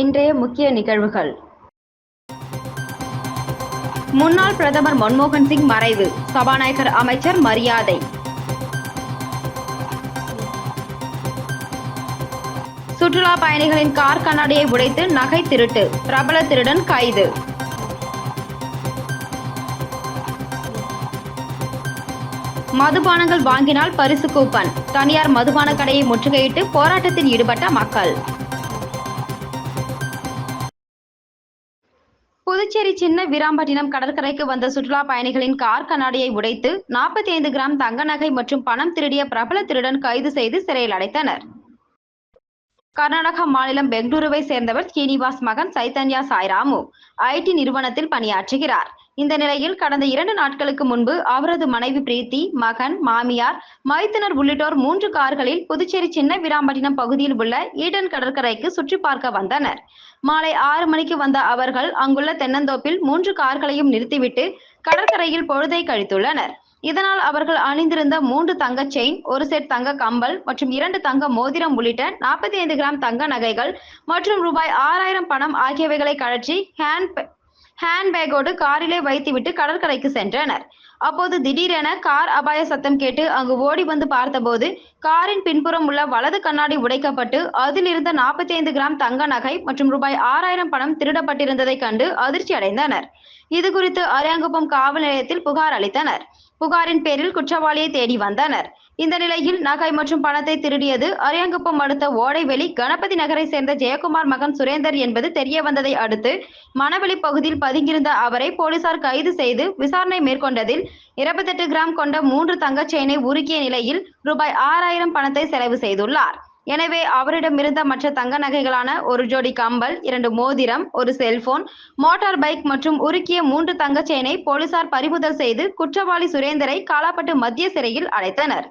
இன்றைய முக்கிய நிகழ்வுகள். முன்னாள் பிரதமர் மன்மோகன் சிங் மறைவு சபாநாயகர் அமைச்சர் மரியாதை. சுற்றுலா பயணிகளின் கார் கண்ணாடியை உடைத்து நகை திருட்டு பிரபல திருடன் கைது. மதுபானங்கள் வாங்கினால் பரிசு கூப்பன் தனியார் மதுபான கடையை முற்றுகையிட்டு போராட்டத்தில் ஈடுபட்ட மக்கள். புதுச்சேரி சின்ன வீராம்பட்டினம் கடற்கரைக்கு வந்த சுற்றுலா பயணிகளின் கார் கண்ணாடியை உடைத்து நாற்பத்தி ஐந்து கிராம் தங்க நகை மற்றும் பணம் திருடிய பிரபல திருடன் கைது செய்து சிறையில் அடைத்தனர். கர்நாடகா மாநிலம் பெங்களூருவை சேர்ந்தவர் ஸ்ரீனிவாஸ் மகன் சைத்தன்யா சாய்ராமு ஐடி நிறுவனத்தில் பணியாற்றுகிறார். இந்த நிலையில் கடந்த இரண்டு நாட்களுக்கு முன்பு அவரது மனைவி பிரீத்தி மகன் மாமியார் மைத்துனர் உள்ளிட்டோர் மூன்று கார்களில் புதுச்சேரி சின்ன வீராம்பட்டினம் பகுதியில் உள்ள ஈடன் கடற்கரைக்கு சுற்றி பார்க்க வந்தனர். மாலை ஆறு மணிக்கு வந்த அவர்கள் அங்குள்ள தென்னந்தோப்பில் மூன்று கார்களையும் நிறுத்திவிட்டு கடற்கரையில் பொழுதை கழித்துள்ளனர். இதனால் அவர்கள் அணிந்திருந்த மூன்று தங்க செயின் ஒரு செட் தங்க கம்பல் மற்றும் இரண்டு தங்க மோதிரம் உள்ளிட்ட நாற்பத்தி ஐந்து கிராம் தங்க நகைகள் மற்றும் ரூபாய் ஆறாயிரம் பணம் ஆகியவைகளை கழற்றி ஹேண்ட் ஹேண்ட்பேக்கோடு காரிலே வைத்துவிட்டு கடற்கரைக்கு சென்றனர். அப்போது திடீரென கார் அபாய சத்தம் கேட்டு அங்கு ஓடி வந்து பார்த்தபோது காரின் பின்புறம் உள்ள வலது கண்ணாடி உடைக்கப்பட்டு அதில் இருந்த நாற்பத்தி ஐந்து கிராம் தங்க நகை மற்றும் ரூபாய் ஆறாயிரம் பணம் திருடப்பட்டிருந்ததை கண்டு அதிர்ச்சி அடைந்தனர். இது குறித்து அரியாங்குப்பம் காவல் நிலையத்தில் புகார் அளித்தனர். புகாரின் பேரில் குற்றவாளியை தேடி வந்தனர். இந்த நிலையில் நகை மற்றும் பணத்தை திருடியது அரியாங்குப்பம் அடுத்த ஓடைவெளி கணபதி நகரை சேர்ந்த ஜெயக்குமார் மகன் சுரேந்தர் என்பது தெரிய வந்ததை அடுத்து மணவெளி பகுதியில் பதுங்கியிருந்த அவரை போலீசார் கைது செய்து விசாரணை மேற்கொண்டதில் இருபத்தெட்டு கிராம் கொண்ட மூன்று தங்கச் செயினை உருக்கிய நிலையில் ரூபாய் ஆறாயிரம் பணத்தை செலவு செய்துள்ளார். எனவே அவரிடமிருந்த மற்ற தங்க நகைகளான ஒரு ஜோடி கம்பல் இரண்டு மோதிரம் ஒரு செல்போன் மோட்டார் பைக் மற்றும் உருக்கிய மூன்று தங்கச் செயினை போலீசார் பறிமுதல் செய்து குற்றவாளி சுரேந்தரை காலாப்பட்டு மத்திய சிறையில் அடைத்தனர்.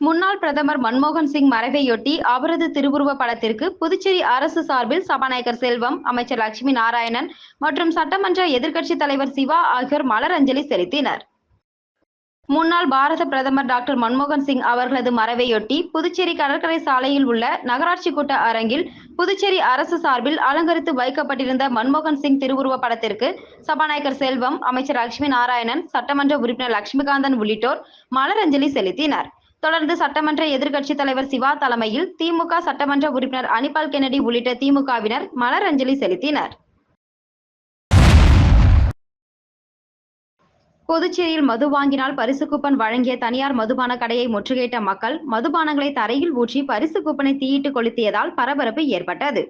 முன்னாள் பிரதமர் மன்மோகன் சிங் மறைவையொட்டி அவரது திருவுருவ படத்திற்கு புதுச்சேரி அரசு சார்பில் சபாநாயகர் செல்வம் அமைச்சர் லட்சுமி நாராயணன் மற்றும் சட்டமன்ற எதிர்க்கட்சித் தலைவர் சிவா ஆகியோர் மலரஞ்சலி செலுத்தினர். முன்னாள் பாரத பிரதமர் டாக்டர் மன்மோகன் சிங் அவர்களது மறைவையொட்டி புதுச்சேரி கடற்கரை சாலையில் உள்ள நகராட்சி கூட்ட அரங்கில் புதுச்சேரி அரசு சார்பில் அலங்கரித்து வைக்கப்பட்டிருந்த மன்மோகன் சிங் திருவுருவ படத்திற்கு சபாநாயகர் செல்வம் அமைச்சர் லட்சுமி நாராயணன் சட்டமன்ற உறுப்பினர் லட்சுமிகாந்தன் உள்ளிட்டோர் மலரஞ்சலி செலுத்தினர். தொடர்ந்து சட்டமன்ற எதிர்க்கட்சித் தலைவர் சிவா தலைமையில் திமுக சட்டமன்ற உறுப்பினர் அனிபால் கென்னடி உள்ளிட்ட திமுகவினர் மலரஞ்சலி செலுத்தினர். புதுச்சேரியில் மது வாங்கினால் பரிசு கூப்பன் வழங்கிய தனியார் மதுபான கடையை முற்றுகையிட்ட மக்கள் மதுபானங்களை தரையில் ஊற்றி பரிசு கூப்பனை தீயிட்டு கொளுத்தியதால் பரபரப்பு ஏற்பட்டது.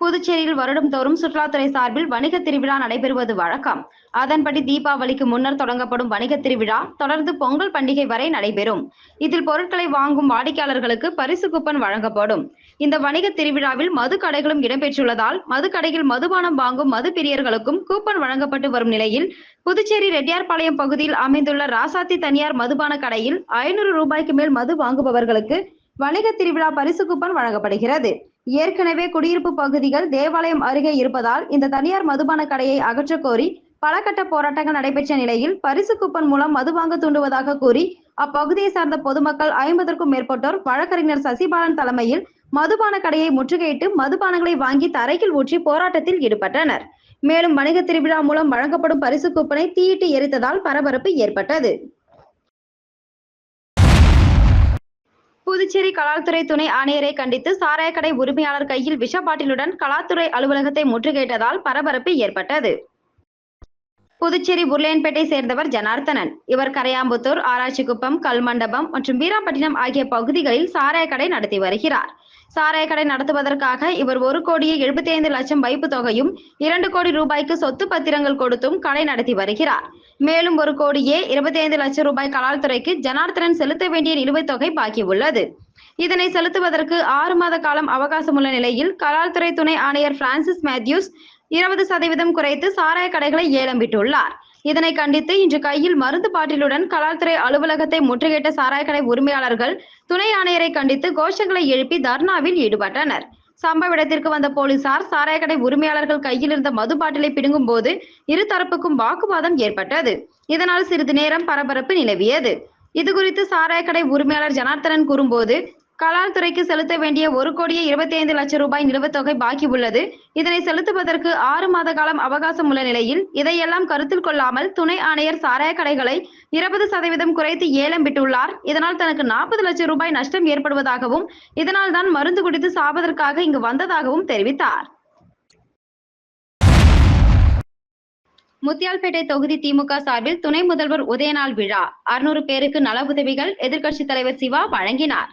புதுச்சேரியில் வருடம் தோறும் சுற்றுலாத்துறை சார்பில் வணிக திருவிழா நடைபெறுவது வழக்கம். அதன்படி தீபாவளிக்கு முன்னர் தொடங்கப்படும் வணிக திருவிழா தொடர்ந்து பொங்கல் பண்டிகை வரை நடைபெறும். இதில் பொருட்களை வாங்கும் வாடிக்கையாளர்களுக்கு பரிசு கூப்பன் வழங்கப்படும். இந்த வணிக திருவிழாவில் மது கடைகளும் இடம்பெற்றுள்ளதால் மதுக்கடையில் மதுபானம் வாங்கும் மது பிரியர்களுக்கும் கூப்பன் வழங்கப்பட்டு வரும் நிலையில் புதுச்சேரி ரெட்டியார்பாளையம் பகுதியில் அமைந்துள்ள ராசாத்தி தனியார் மதுபான கடையில் ஐநூறு ரூபாய்க்கு மேல் மது வாங்குபவர்களுக்கு வணிக திருவிழா பரிசு கூப்பன் வழங்கப்படுகிறது. ஏற்கனவே குடியிருப்பு பகுதிகள் தேவாலயம் அருகே இருப்பதால் இந்த தனியார் மதுபான கடையை அகற்றக் கோரி பல கட்ட போராட்டங்கள் நடைபெற்ற நிலையில் பரிசு கூப்பன் மூலம் மது வாங்க தூண்டுவதாக கூறி அப்பகுதியை சார்ந்த பொதுமக்கள் ஐம்பதற்கும் மேற்பட்டோர் வழக்கறிஞர் சசிபாலன் தலைமையில் மதுபான கடையை முற்றுகையிட்டு மதுபானங்களை வாங்கி தரையில் ஊற்றி போராட்டத்தில் ஈடுபட்டனர். மேலும் வணிக திருவிழா மூலம் வழங்கப்படும் பரிசு கூப்பனை தீயிட்டு எரித்ததால் பரபரப்பு ஏற்பட்டது. புதுச்சேரி கலால்துறை துணை ஆணையரை கண்டித்து சாராயக்கடை உரிமையாளர் கையில் விஷ பாட்டிலுடன் கலாத்துறை அலுவலகத்தை முற்றுகையிட்டதால் பரபரப்பு ஏற்பட்டது. புதுச்சேரி உருளையன்பேட்டை சேர்ந்தவர் ஜனார்த்தனன். இவர் கரையாம்புத்தூர் ஆராய்ச்சிக்குப்பம் கல்மண்டபம் மற்றும் வீராப்பட்டினம் ஆகிய பகுதிகளில் சாராயக்கடை நடத்தி வருகிறார். சாராயக்கடை நடத்துவதற்காக இவர் ஒரு கோடியே எழுபத்தி ஐந்து லட்சம் வைப்பு தொகையும் இரண்டு கோடி ரூபாய்க்கு சொத்து பத்திரங்கள் கொடுத்தும் கடை நடத்தி வருகிறார். மேலும் ஒரு கோடியே இருபத்தி ஐந்து லட்சம் ரூபாய் கலால்துறைக்கு ஜனார்த்தனன் செலுத்த வேண்டிய நிலுவைத் தொகை பாக்கி உள்ளது. இதனை செலுத்துவதற்கு ஆறு மாத காலம் அவகாசம் உள்ள நிலையில் கலால்துறை துணை ஆணையர் பிரான்சிஸ் மேத்யூஸ் இருபது சதவீதம் குறைத்து சாராய கடைகளை ஏலம் விட்டுள்ளார். இதனை கண்டித்து இன்று கையில் மருந்து பாட்டிலுடன் கலால்துறை அலுவலகத்தை முற்றுகையிட்ட சாராயக்கடை உரிமையாளர்கள் துணை ஆணையரை கண்டித்து கோஷங்களை எழுப்பி தர்ணாவில் ஈடுபட்டனர். சம்பவ இடத்திற்கு வந்த போலீசார் சாராயக்கடை உரிமையாளர்கள் கையில் இருந்த மது பாட்டிலை பிடுங்கும் போது இரு தரப்புக்கும் வாக்குவாதம் ஏற்பட்டது. இதனால் சிறிது நேரம் பரபரப்பு நிலவியது. இது குறித்து சாராயக்கடை உரிமையாளர் ஜனார்த்தனன் கூறும்போது கலால் துறைக்கு செலுத்த வேண்டிய ஒரு கோடியே இருபத்தி ஐந்து லட்சம் ரூபாய் நிலுவத்தொகை பாக்கி உள்ளது. இதனை செலுத்துவதற்கு ஆறு மாத காலம் அவகாசம் உள்ள நிலையில் இதையெல்லாம் கருத்தில் கொள்ளாமல் துணை ஆணையர் சாராய கடைகளை இருபது சதவீதம் குறைத்து ஏலம் விட்டுள்ளார். இதனால் தனக்கு நாற்பது லட்சம் ரூபாய் நஷ்டம் ஏற்படுவதாகவும் இதனால் தான் மருந்து குடித்து சாவதற்காக இங்கு வந்ததாகவும் தெரிவித்தார். முத்தியால்பேட்டை தொகுதி திமுக சார்பில் துணை முதல்வர் உதயநாள் விழா. அறுநூறு பேருக்கு நல உதவிகள் எதிர்க்கட்சித் தலைவர் சிவா வழங்கினார்.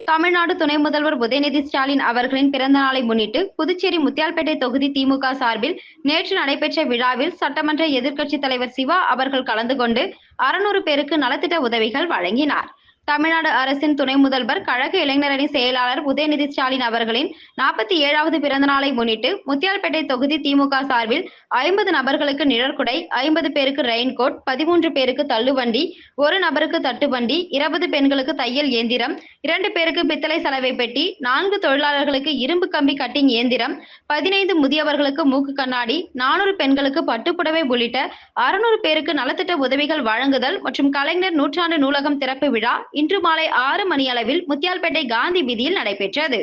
தமிழ்நாடு துணை முதல்வர் உதயநிதி ஸ்டாலின் அவர்களின் பிறந்த நாளை முன்னிட்டு புதுச்சேரி முத்தியால்பேட்டை தொகுதி திமுக சார்பில் நேற்று நடைபெற்ற விழாவில் சட்டமன்ற எதிர்க்கட்சித் தலைவர் சிவா அவர்கள் கலந்து கொண்டு அறுநூறு பேருக்கு நலத்திட்ட உதவிகள் வழங்கினார். தமிழ்நாடு அரசின் துணை முதல்வர் கழக இளைஞரணி செயலாளர் உதயநிதி ஸ்டாலின் அவர்களின் நாற்பத்தி ஏழாவது பிறந்த நாளை முன்னிட்டு முத்தியால்பேட்டை தொகுதி திமுக சார்பில் ஐம்பது நபர்களுக்கு நிழற்குடை ஐம்பது பேருக்கு ரெயின்கோட் பதிமூன்று பேருக்கு தள்ளுவண்டி ஒரு நபருக்கு தட்டுவண்டி இருபது பெண்களுக்கு தையல் இயந்திரம் இரண்டு பேருக்கு பித்தளை சலவை பெட்டி நான்கு தொழிலாளர்களுக்கு இரும்பு கம்பி கட்டிங் இயந்திரம் பதினைந்து முதியவர்களுக்கு மூக்கு கண்ணாடி நானூறு பெண்களுக்கு பட்டுப்புடவை உள்ளிட்ட அறுநூறு பேருக்கு நலத்திட்ட உதவிகள் வழங்குதல் மற்றும் கலைஞர் நூற்றாண்டு நூலகம் திறப்பு விழா இன்று மாலை ஆறு மணி அளவில் முத்தியால்பேட்டை காந்தி வீதியில் நடைபெற்றது.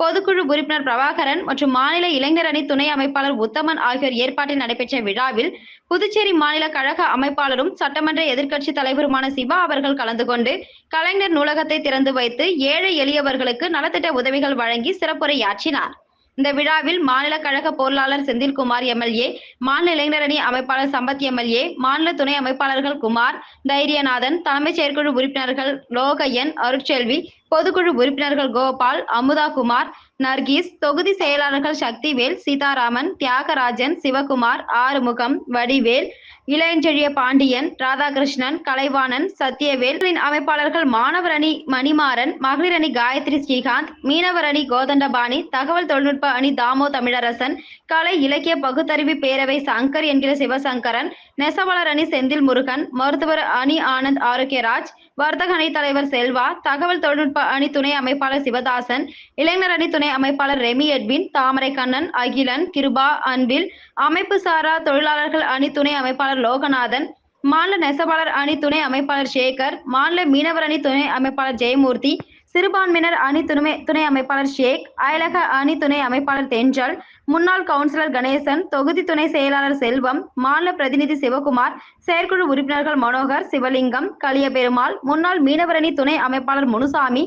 பொதுக்குழு உறுப்பினர் பிரபாகரன் மற்றும் மாநில இளைஞர் அணி துணை அமைப்பாளர் உத்தமன் ஆகியோர் ஏற்பாட்டில் நடைபெற்ற விழாவில் புதுச்சேரி மாநில கழக அமைப்பாளரும் சட்டமன்ற எதிர்க்கட்சி தலைவருமான சிவா அவர்கள் கலந்து கொண்டு கலைஞர் நூலகத்தை திறந்து வைத்து ஏழை எளியவர்களுக்கு நலத்திட்ட உதவிகள் வழங்கி சிறப்புரையாற்றினார். இந்த விழாவில் மாநில கழக பொருளாளர் செந்தில்குமார் எம்எல்ஏ மாநில இளைஞரணி அமைப்பாளர் சம்பத் எம்எல்ஏ மாநில துணை அமைப்பாளர்கள் குமார் தைரியநாதன் தலைமைச் செயற்குழு உறுப்பினர்கள் லோகையன் அருட்செல்வி பொதுக்குழு உறுப்பினர்கள் கோபால் அமுதா குமார் நர்கீஸ் தொகுதி செயலாளர்கள் சக்திவேல் சீதாராமன் தியாகராஜன் சிவகுமார் ஆறுமுகம் வடிவேல் இளையஞ்செழிய பாண்டியன் ராதாகிருஷ்ணன் கலைவாணன் சத்யவேல் அமைப்பாளர்கள் மாணவர் அணி மணிமாறன் மகளிர் அணி காயத்ரி ஸ்ரீகாந்த் மீனவர் அணி கோதண்டபாணி தகவல் தொழில்நுட்ப அணி தாமோ தமிழரசன் கலை இலக்கிய பகுத்தறிவு பேரவை சங்கர் என்கிற சிவசங்கரன் நெசவாளர் அணி செந்தில் முருகன் மருத்துவர் அணி ஆனந்த் ஆரோக்கியராஜ் வர்த்தக அணி தலைவர் செல்வா தகவல் தொழில்நுட்ப அணி துணை அமைப்பாளர் சிவதாசன் இளைஞர் அணி துணை அமைப்பாளர் ரெமி எட்வின் தாமரை கண்ணன் அகிலன் கிருபா அன்பில் அமைப்பு சாரா தொழிலாளர்கள் அணி துணை அமைப்பாளர் லோகநாதன் மாநில நெசவாளர் அணி துணை அமைப்பாளர் சேகர் மாநில மீனவர் அணி துணை அமைப்பாளர் ஜெயமூர்த்தி சிறுபான்மையினர் அணி துணை துணை அமைப்பாளர் ஷேக் அயலக அணி துணை அமைப்பாளர் தென்றல் முன்னாள் கவுன்சிலர் கணேசன் தொகுதி துணை செயலாளர் செல்வம் மாநில பிரதிநிதி சிவகுமார் செயற்குழு உறுப்பினர்கள் மனோகர் சிவலிங்கம் களியபெருமாள் முன்னாள் மீனவரணி துணை அமைப்பாளர் முனுசாமி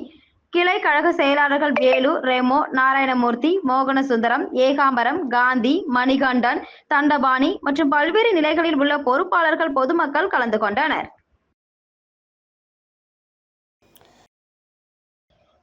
கிளை கழக செயலாளர்கள் வேலு ரெமோ நாராயணமூர்த்தி மோகனசுந்தரம் ஏகாம்பரம் காந்தி மணிகண்டன் தண்டபாணி மற்றும் பல்வேறு நிலைகளில் உள்ள பொறுப்பாளர்கள் பொதுமக்கள் கலந்து கொண்டனர்.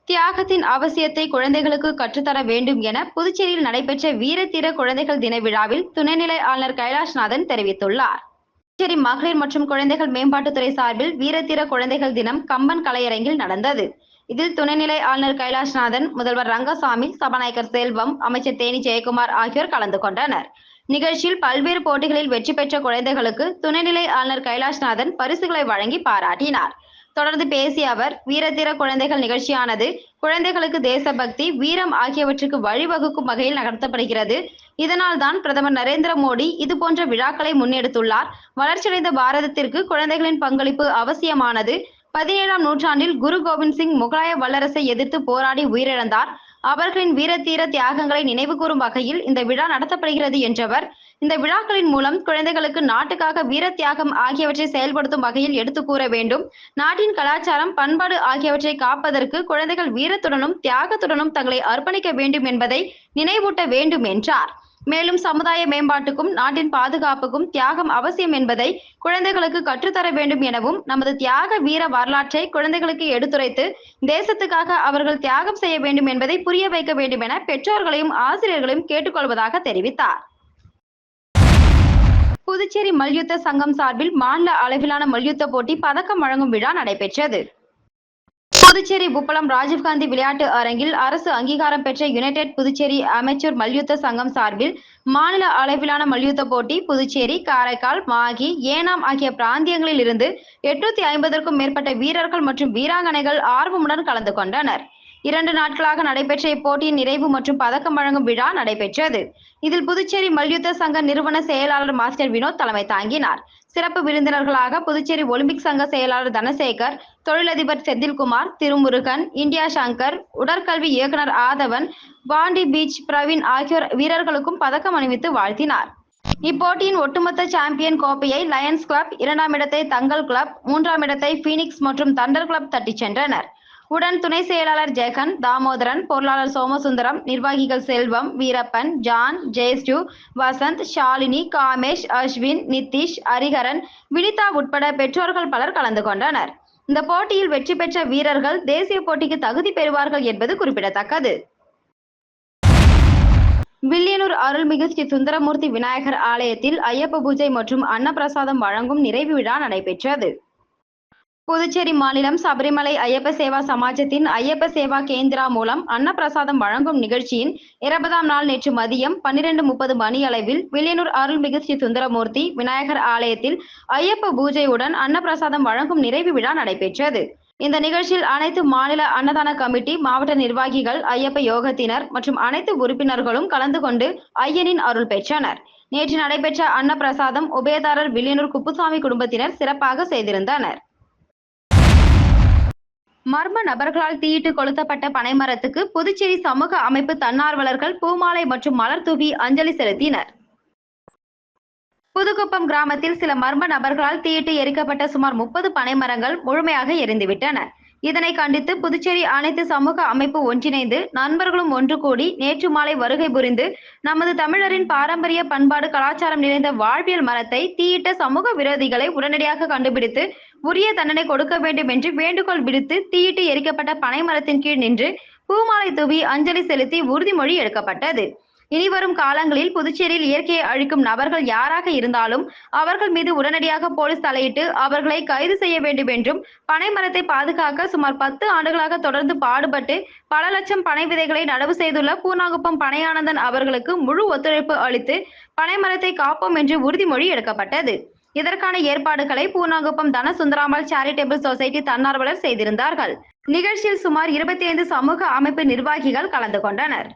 தியாகத்தின் அவசியத்தை குழந்தைகளுக்கு கற்றுத்தர வேண்டும் என புதுச்சேரியில் நடைபெற்ற வீரதீர குழந்தைகள் தின விழாவில் துணைநிலை ஆளுநர் கைலாஷ்நாதன் தெரிவித்துள்ளார். புதுச்சேரி மகளிர் மற்றும் குழந்தைகள் மேம்பாட்டுத்துறை சார்பில் வீரதீர குழந்தைகள் தினம் கம்பன் கலையரங்கில் நடந்தது. இதில் துணைநிலை ஆளுநர் கைலாஷ்நாதன் முதல்வர் ரங்கசாமி சபாநாயகர் செல்வம் அமைச்சர் தேனி ஜெயக்குமார் ஆகியோர் கலந்து கொண்டனர். நிகழ்ச்சியில் பல்வேறு போட்டிகளில் வெற்றி பெற்ற குழந்தைகளுக்கு துணைநிலை ஆளுநர் கைலாஷ்நாதன் பரிசுகளை வழங்கி பாராட்டினார். தொடர்ந்து பேசிய அவர் வீரதீர குழந்தைகள் நிகழ்ச்சியானது குழந்தைகளுக்கு தேசபக்தி வீரம் ஆகியவற்றுக்கு வழிவகுக்கும் வகையில் நடத்தப்படுகிறது இதனால் தான் பிரதமர் நரேந்திர மோடி இது போன்ற விழாக்களை முன்னெடுத்துள்ளார். வளர்ச்சியடைந்த பாரதத்திற்கு குழந்தைகளின் பங்களிப்பு அவசியமானது. பதினேழாம் நூற்றாண்டில் குரு கோவிந்த் சிங் முகலாய வல்லரசை எதிர்த்து போராடி உயிரிழந்தார். அவர்களின் வீரத்தீர தியாகங்களை நினைவுகூரும் வகையில் இந்த விழா நடத்தப்படுகிறது என்றவர் இந்த விழாக்களின் மூலம் குழந்தைகளுக்கு நாட்டுக்காக வீர தியாகம் ஆகியவற்றை செயல்படுத்தும் வகையில் எடுத்து கூற வேண்டும். நாட்டின் கலாச்சாரம் பண்பாடு ஆகியவற்றை காப்பதற்கு குழந்தைகள் வீரத்துடனும் தியாகத்துடனும் தங்களை அர்ப்பணிக்க வேண்டும் என்பதை நினைவூட்ட வேண்டும் என்றார். மேலும் சமுதாய மேம்பாட்டுக்கும் நாட்டின் பாதுகாப்புக்கும் தியாகம் அவசியம் என்பதை குழந்தைகளுக்கு கற்றுத்தர வேண்டும் எனவும் நமது தியாக வீர வரலாற்றை குழந்தைகளுக்கு எடுத்துரைத்து தேசத்துக்காக அவர்கள் தியாகம் செய்ய வேண்டும் என்பதை புரிய வைக்க வேண்டும் என பெற்றோர்களையும் ஆசிரியர்களையும் கேட்டுக்கொள்வதாக தெரிவித்தார். புதுச்சேரி மல்யுத்த சங்கம் சார்பில் மாநில அளவிலான மல்யுத்த போட்டி பதக்கம் வழங்கும் விழா நடைபெற்றது. புதுச்சேரி புப்பளம் ராஜீவ்காந்தி விளையாட்டு அரங்கில் அரசு அங்கீகாரம் பெற்ற யுனைடெட் புதுச்சேரி அமைச்சர் மல்யுத்த சங்கம் சார்பில் மாநில அளவிலான மல்யுத்த போட்டி புதுச்சேரி காரைக்கால் மாகி ஏனாம் ஆகிய பிராந்தியங்களில் இருந்து எட்நூத்தி ஐம்பதற்கும் மேற்பட்ட வீரர்கள் மற்றும் வீராங்கனைகள் ஆர்வமுடன் கலந்து கொண்டனர். இரண்டு நாட்களாக நடைபெற்ற இப்போட்டியின் நிறைவு மற்றும் பதக்கம் வழங்கும் விழா நடைபெற்றது. இதில் புதுச்சேரி மல்யுத்த சங்க நிறுவன செயலாளர் மாஸ்டர் வினோத் தலைமை தாங்கினார். சிறப்பு விருந்தினர்களாக புதுச்சேரி ஒலிம்பிக் சங்க செயலாளர் தனசேகர் தொழிலதிபர் செந்தில்குமார் திருமுருகன் இந்தியா சங்கர் உடற்கல்வி இயக்குனர் ஆதவன் பாண்டி பீச் பிரவீன் ஆகியோர் வீரர்களுக்கும் பதக்கம் அணிவித்து வாழ்த்தினார். இப்போட்டியின் ஒட்டுமொத்த சாம்பியன் கோப்பையை லயன்ஸ் கிளப் இரண்டாம் இடத்தை தங்கல் கிளப் மூன்றாம் இடத்தை பீனிக்ஸ் மற்றும் தண்டர் கிளப் தட்டிச் சென்றனர். உடன் துணை செயலாளர் ஜெகன் தாமோதரன் பொருளாளர் சோமசுந்தரம் நிர்வாகிகள் செல்வம் வீரப்பன் ஜான் ஜெயஸ்டு வசந்த் ஷாலினி காமேஷ் அஸ்வின் நிதிஷ் ஹரிஹரன் வினிதா உட்பட பெற்றோர்கள் பலர் கலந்து கொண்டனர். இந்த போட்டியில் வெற்றி பெற்ற வீரர்கள் தேசிய போட்டிக்கு தகுதி பெறுவார்கள் என்பது குறிப்பிடத்தக்கது. வில்லியனூர் அருள்மிகு ஸ்ரீ சுந்தரமூர்த்தி விநாயகர் ஆலயத்தில் ஐயப்ப பூஜை மற்றும் அன்னப்பிரசாதம் வழங்கும் நிறைவு விழா நடைபெற்றது. புதுச்சேரி மாநிலம் சபரிமலை ஐயப்ப சேவா சமாஜத்தின் ஐயப்ப சேவா கேந்திரா மூலம் அன்னப்பிரசாதம் வழங்கும் நிகழ்ச்சியின் இருபதாம் நாள் நேற்று மதியம் பன்னிரண்டு முப்பது மணி அளவில் வில்லியனூர் அருள்மிகு ஸ்ரீ சுந்தரமூர்த்தி விநாயகர் ஆலயத்தில் ஐயப்ப பூஜையுடன் அன்னப்பிரசாதம் வழங்கும் நிறைவு விழா நடைபெற்றது. இந்த நிகழ்ச்சியில் அனைத்து மாநில அன்னதான கமிட்டி மாவட்ட நிர்வாகிகள் ஐயப்ப யோகத்தினர் மற்றும் அனைத்து உறுப்பினர்களும் கலந்து கொண்டு ஐயனின் அருள் பெற்றனர். நேற்று நடைபெற்ற அன்னப்பிரசாதம் உபயதாரர் வில்லியனூர் குப்புசாமி குடும்பத்தினர் சிறப்பாக செய்திருந்தனர். மர்ம நபர்களால் தீயிட்டு கொளுத்தப்பட்ட பனைமரத்துக்கு புதுச்சேரி சமூக அமைப்பு தன்னார்வலர்கள் பூமாலை மற்றும் மலர் தூவி அஞ்சலி செலுத்தினர். புதுக்குப்பம் கிராமத்தில் சில மர்ம நபர்களால் தீயிட்டு எரிக்கப்பட்ட சுமார் முப்பது பனைமரங்கள் முழுமையாக எரிந்துவிட்டன. இதனை கண்டித்து புதுச்சேரி அனைத்து சமூக அமைப்பு ஒன்றிணைந்து நண்பர்களும் ஒன்று கூடி நேற்று மாலை வருகை புரிந்து நமது தமிழரின் பாரம்பரிய பண்பாடு கலாச்சாரம் நிறைந்த வாழ்வியல் மரத்தை தீயிட்ட சமூக விரோதிகளை உடனடியாக கண்டுபிடித்து உரிய தண்டனை கொடுக்க வேண்டும் என்று வேண்டுகோள் விடுத்து தீயிட்டு எரிக்கப்பட்ட பனைமரத்தின் கீழ் நின்று பூமாலை தூவி அஞ்சலி செலுத்தி உறுதிமொழி எடுக்கப்பட்டது. இனிவரும் காலங்களில் புதுச்சேரியில் இயற்கையை அழிக்கும் நபர்கள் யாராக இருந்தாலும் அவர்கள் மீது உடனடியாக போலீஸ் தலையிட்டு அவர்களை கைது செய்ய வேண்டும் என்றும் பனை மரத்தை பாதுகாக்க சுமார் பத்து ஆண்டுகளாக தொடர்ந்து பாடுபட்டு பல லட்சம் பனை விதைகளை நடவு செய்துள்ள பூர்ணாகுப்பம் பனையானந்தன் அவர்களுக்கு முழு ஒத்துழைப்பு அளித்து பனை மரத்தை காப்போம் என்று உறுதிமொழி எடுக்கப்பட்டது. இதற்கான ஏற்பாடுகளை பூனாகுப்பம் தன சுந்தராமல் சேரிட்டபிள் சொசைட்டி தன்னார்வலர் செய்திருந்தார்கள். நிகழ்ச்சியில் சுமார் இருபத்தி ஐந்து சமூக அமைப்பு நிர்வாகிகள் கலந்து கொண்டனர்.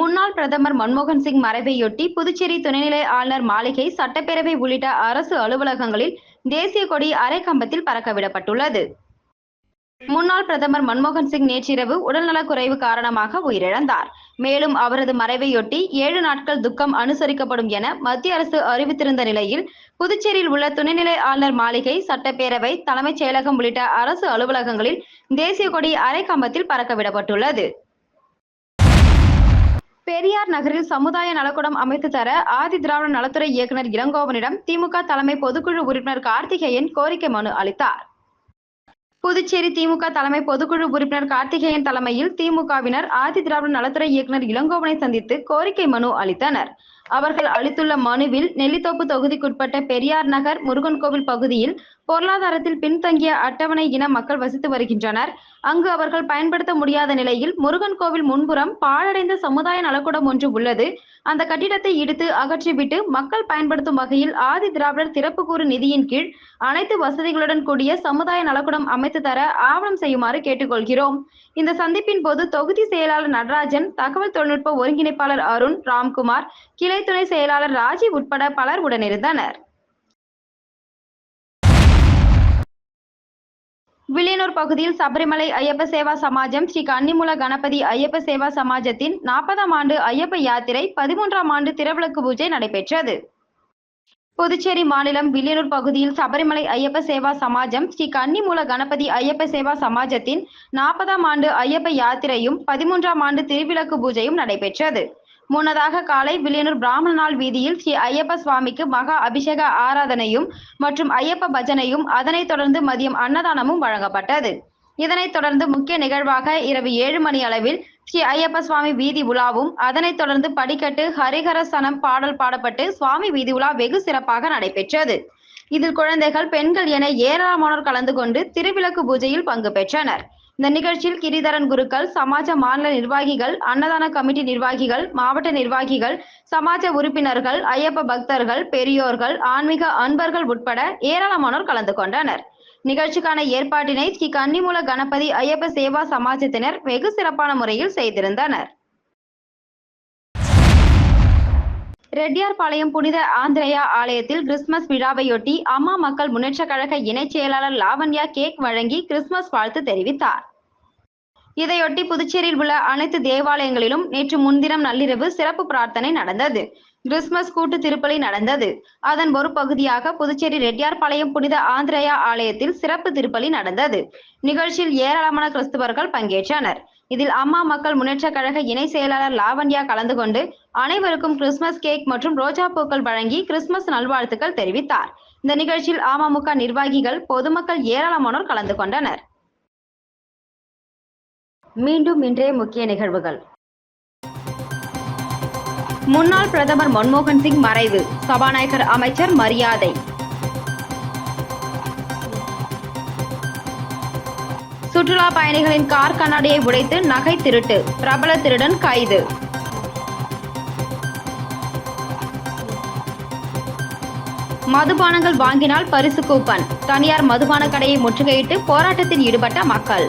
முன்னாள் பிரதமர் மன்மோகன் சிங் மறைவையொட்டி புதுச்சேரி துணைநிலை ஆளுநர் மாளிகை சட்டப்பேரவை உள்ளிட்ட அரசு அலுவலகங்களில் தேசிய கொடி அரைக்கம்பத்தில் பறக்கவிடப்பட்டுள்ளது. முன்னாள் பிரதமர் மன்மோகன் சிங் நேற்றிரவு உடல்நலக் குறைவு காரணமாக உயிரிழந்தார். மேலும் அவரது மறைவையொட்டி ஏழு நாட்கள் துக்கம் அனுசரிக்கப்படும் என மத்திய அரசு அறிவித்திருந்த நிலையில் புதுச்சேரியில் உள்ள துணைநிலை ஆளுநர் மாளிகை சட்டப்பேரவை தலைமைச் செயலகம் உள்ளிட்ட அரசு அலுவலகங்களில் தேசிய கொடி அரை கம்பத்தில் பறக்கவிடப்பட்டுள்ளது. பெரியார் நகரில் சமுதாய நலக்கூடம் அமைத்து தர ஆதி திராவிட நலத்துறை இயக்குனர் இளங்கோவனிடம் திமுக தலைமை பொதுக்குழு உறுப்பினர் கார்த்திகேயன் கோரிக்கை மனு அளித்தார். புதுச்சேரி திமுக தலைமை பொதுக்குழு உறுப்பினர் கார்த்திகேயன் தலைமையில் திமுகவினர் ஆதி திராவிட நலத்துறை இயக்குநர் இளங்கோவனை சந்தித்து கோரிக்கை மனு அளித்தனர். அவர்கள் அளித்துள்ள மனுவில் நெல்லித்தோப்பு தொகுதிக்குட்பட்ட பெரியார் நகர் முருகன் கோவில் பகுதியில் பொருளாதாரத்தில் பின்தங்கிய அட்டவணை இன மக்கள் வசித்து வருகின்றனர். அங்கு அவர்கள் பயன்படுத்த முடியாத நிலையில் முருகன் கோவில் முன்புறம் பாழடைந்த சமுதாய நலக்கூடம் ஒன்று உள்ளது. அந்த கட்டிடத்தை இடித்து அகற்றிவிட்டு மக்கள் பயன்படுத்தும் வகையில் ஆதி திராவிடர் திறப்புக்கூறு நிதியின் கீழ் அனைத்து வசதிகளுடன் கூடிய சமுதாய நலக்கூடம் அமைத்து தர ஆவணம் செய்யுமாறு கேட்டுக்கொள்கிறோம். இந்த சந்திப்பின் போது தொகுதி செயலாளர் நடராஜன் தகவல் தொழில்நுட்ப ஒருங்கிணைப்பாளர் அருண் ராம்குமார் கிளை துணை செயலாளர் ராஜீவ் உட்பட பலர் உடனிருந்தனர். வில்லியனூர் பகுதியில் சபரிமலை ஐயப்ப சேவா சமாஜம் ஸ்ரீ கன்னிமூல கணபதி ஐயப்ப சேவா சமாஜத்தின் நாற்பதாம் ஆண்டு ஐயப்ப யாத்திரை பதிமூன்றாம் ஆண்டு திருவிளக்கு பூஜை நடைபெற்றது. புதுச்சேரி மாநிலம் வில்லியனூர் பகுதியில் சபரிமலை ஐயப்ப சேவா சமாஜம் ஸ்ரீ கன்னிமூல கணபதி ஐயப்ப சேவா சமாஜத்தின் நாற்பதாம் ஆண்டு ஐயப்ப யாத்திரையும் பதிமூன்றாம் ஆண்டு திருவிளக்கு பூஜையும் நடைபெற்றது. முன்னதாக காலை வில்லியனூர் பிராமண நாள் வீதியில் ஸ்ரீ ஐயப்ப சுவாமிக்கு மகா அபிஷேக ஆராதனையும் மற்றும் ஐயப்ப பஜனையும் அதனைத் தொடர்ந்து மதியம் அன்னதானமும் வழங்கப்பட்டது. இதனைத் தொடர்ந்து முக்கிய நிகழ்வாக இரவு ஏழு மணி அளவில் ஸ்ரீ ஐயப்ப சுவாமி வீதி உலாவும் அதனைத் தொடர்ந்து படிக்கட்டு ஹரிஹர சனம் பாடல் பாடப்பட்டு சுவாமி வீதி உலா வெகு சிறப்பாக நடைபெற்றது. இதில் குழந்தைகள் பெண்கள் என ஏராளமானோர் கலந்து கொண்டு திருவிளக்கு பூஜையில் பங்கு பெற்றனர். இந்த நிகழ்ச்சியில் கிரிதரன் குருக்கள் சமாஜ மாநில நிர்வாகிகள் அன்னதான கமிட்டி நிர்வாகிகள் மாவட்ட நிர்வாகிகள் சமாஜ உறுப்பினர்கள் ஐயப்ப பக்தர்கள் பெரியோர்கள் ஆன்மீக அன்பர்கள் உட்பட ஏராளமானோர் கலந்து கொண்டனர். நிகழ்ச்சிக்கான ஏற்பாட்டினை ஸ்ரீ கன்னிமூல கணபதி ஐயப்ப சேவா சமாஜத்தினர் வெகு சிறப்பான முறையில் செய்திருந்தனர். ரெட்டியார்பாளையம் புனித ஆந்திரேயா ஆலயத்தில் கிறிஸ்துமஸ் விழாவையொட்டி அம்மா மக்கள் முன்னேற்றக் கழக இணைச் செயலாளர் லாவண்யா கேக் வழங்கி கிறிஸ்துமஸ் வாழ்த்து தெரிவித்தார். இதையொட்டி புதுச்சேரியில் உள்ள அனைத்து தேவாலயங்களிலும் நேற்று முன்தினம் நள்ளிரவு சிறப்பு பிரார்த்தனை நடந்தது. கிறிஸ்துமஸ் கூட்டு திருப்பலி நடந்தது. அதன் ஒரு பகுதியாக புதுச்சேரி ரெட்டியார்பாளையம் புனித ஆந்திரையா ஆலயத்தில் சிறப்பு திருப்பலி நடந்தது. நிகழ்ச்சியில் ஏராளமான கிறிஸ்துவர்கள் பங்கேற்றனர். இதில் அம்மா மக்கள் முன்னேற்றக் கழக இணை செயலாளர் லாவண்யா கலந்து கொண்டு அனைவருக்கும் கிறிஸ்துமஸ் கேக் மற்றும் ரோஜா பூக்கள் வழங்கி கிறிஸ்துமஸ் நல்வாழ்த்துக்கள் தெரிவித்தார். இந்த நிகழ்ச்சியில் அமமுக நிர்வாகிகள் பொதுமக்கள் ஏராளமானோர் கலந்து கொண்டனர். மீண்டும் இன்றைய முக்கிய நிகழ்வுகள். முன்னாள் பிரதமர் மன்மோகன் சிங் மறைவு சபாநாயகர் அமைச்சர் மரியாதை. சுற்றுலா பயணிகளின் கார் கண்ணாடியை உடைத்து நகை திருட்டு. பிரபல திருடன் கைது. மதுபானங்கள் வாங்கினால் பரிசு கூப்பன். தனியார் மதுபான கடையை முற்றுகையிட்டு போராட்டத்தில் ஈடுபட்ட மக்கள்.